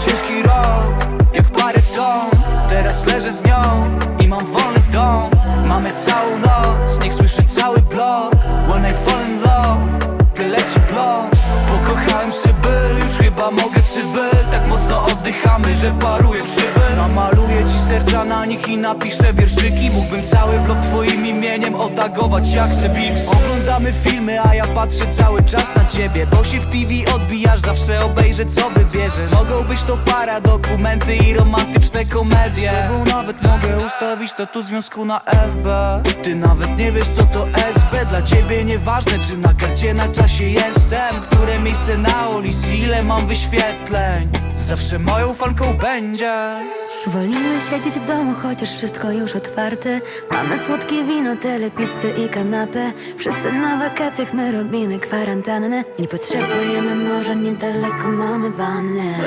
ciężki rok, jak parę ton Teraz leżę z nią i mam wolny dom. Mamy całą noc, niech słyszy cały blok. When I fall in love, gdy leci blond. Pokochałem szyby, już chyba mogę cyby Tak mocno oddychamy, że parują szyby Namaluję ci serca na nich i napiszę wierszyki. Mógłbym cały blok twoim imieniem otagować jak Sebix Oglądamy filmy, a ja patrzę cały czas na ciebie Bo się w TV odbijasz, zawsze obejrzę co wybierzesz. Mogą być to para, dokumenty i romantyczne komedie. Z tobą nawet mogę ustawić tu związku na FB Ty nawet nie wiesz co to SB Dla ciebie nieważne czy na karcie na czasie jestem. Które miejsce na ulicy, ile mam wyświetleń. Zawsze moją fanką będziesz Wolimy siedzieć w domu, chociaż wszystko już otwarte. Mamy słodkie wino, telepizzę i kanapę. Wszyscy na wakacjach, my robimy kwarantannę. I nie potrzebujemy morza, niedaleko mamy wannę